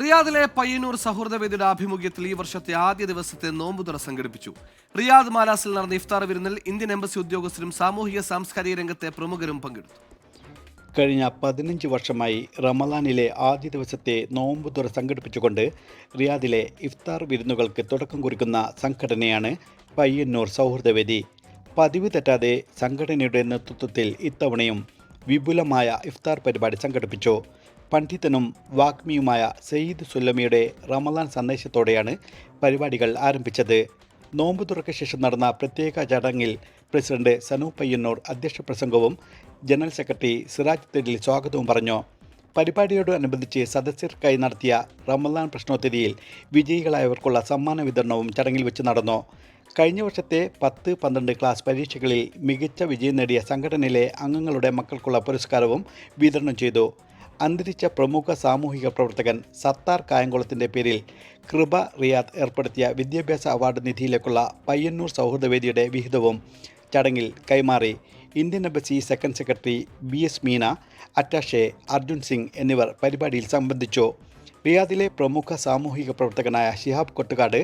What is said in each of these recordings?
റിയാദിലെ പയ്യന്നൂർ സൗഹൃദവേദിയുടെ ആഭിമുഖ്യത്തിൽ ഈ വർഷത്തെ ആദ്യ ദിവസത്തെ നോമ്പുതുറ സംഘടിപ്പിച്ചു. റിയാദ് മാലാസിൽ നടന്ന ഇഫ്താർ വിരുന്നിൽ ഇന്ത്യൻ എംബസി ഉദ്യോഗസ്ഥരും സാമൂഹിക സാംസ്കാരിക രംഗത്തെ പ്രമുഖരും പങ്കെടുത്തു. കഴിഞ്ഞ പതിനഞ്ച് വർഷമായി റമലാനിലെ ആദ്യ ദിവസത്തെ നോമ്പു തുറ സംഘടിപ്പിച്ചുകൊണ്ട് റിയാദിലെ ഇഫ്താർ വിരുന്നുകൾക്ക് തുടക്കം കുറിക്കുന്ന സംഘടനയാണ് പയ്യന്നൂർ സൗഹൃദവേദി. പതിവ് തെറ്റാതെ സംഘടനയുടെ നേതൃത്വത്തിൽ ഇത്തവണയും വിപുലമായ ഇഫ്താർ പരിപാടി സംഘടിപ്പിച്ചു. പണ്ഡിതനും വാഗ്മിയുമായ സയ്യിദ് സുല്ലമിയുടെ റമദാൻ സന്ദേശത്തോടെയാണ് പരിപാടികൾ ആരംഭിച്ചത്. നോമ്പ് തുറക്ക ശേഷം നടന്ന പ്രത്യേക ചടങ്ങിൽ പ്രസിഡന്റ് സനു പയ്യന്നൂർ അധ്യക്ഷ പ്രസംഗവും ജനറൽ സെക്രട്ടറി സിറാജ് തെഡിൽ സ്വാഗതവും പറഞ്ഞു. പരിപാടിയോടനുബന്ധിച്ച് സദസ്യർക്കായി നടത്തിയ റമദാൻ പ്രശ്നോത്തരിയിൽ വിജയികളായവർക്കുള്ള സമ്മാന വിതരണവും ചടങ്ങിൽ വെച്ച് നടന്നു. കഴിഞ്ഞ വർഷത്തെ പത്ത് പന്ത്രണ്ട് ക്ലാസ് പരീക്ഷകളിൽ മികച്ച വിജയം നേടിയ സംഘടനയിലെ അംഗങ്ങളുടെ മക്കൾക്കുള്ള പുരസ്കാരവും വിതരണം ചെയ്തു. അന്തരിച്ച പ്രമുഖ സാമൂഹിക പ്രവർത്തകൻ സത്താർ കായംകുളത്തിന്റെ പേരിൽ കൃപ റിയാദ് ഏർപ്പെടുത്തിയ വിദ്യാഭ്യാസ അവാർഡ് നിധിയിലേക്കുള്ള പയ്യന്നൂർ സൗഹൃദവേദിയുടെ വിഹിതവും ചടങ്ങിൽ കൈമാറി Indian embassy second secretary B S Meena attache Arjun Singh എന്നിവർ പരിപാടിയിൽ സംബന്ധിച്ചു. റിയാദിലെ പ്രമുഖ സാമൂഹിക പ്രവർത്തകനായ ഷിഹാബ് കൊട്ടുകാട്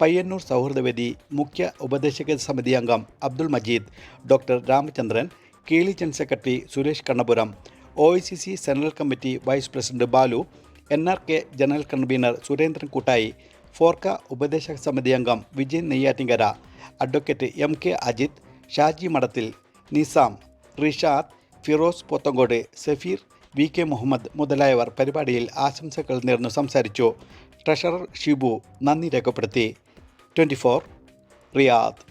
പയ്യന്നൂർ സൗഹൃദവേദി മുഖ്യ ഉപദേശക സമിതി അംഗം Abdul Majeed doctor Ramachandran Keli secretary Suresh Kannapuram O I C C central committee vice president Balu N R K general convener Surendran Koottayi Forka ഉപദേശക സമിതി അംഗം Vijay Neyyattinkara advocate M K Ajith Shaji Madathil Nizam Rishad Firoz Pothencode Safeer V K Muhammad മുതലായവർ പരിപാടിയിൽ ആശംസകൾ നേർന്നു സംസാരിച്ചു. Treasurer Shibu നന്ദി രേഖപ്പെടുത്തി. Twenty Riyadh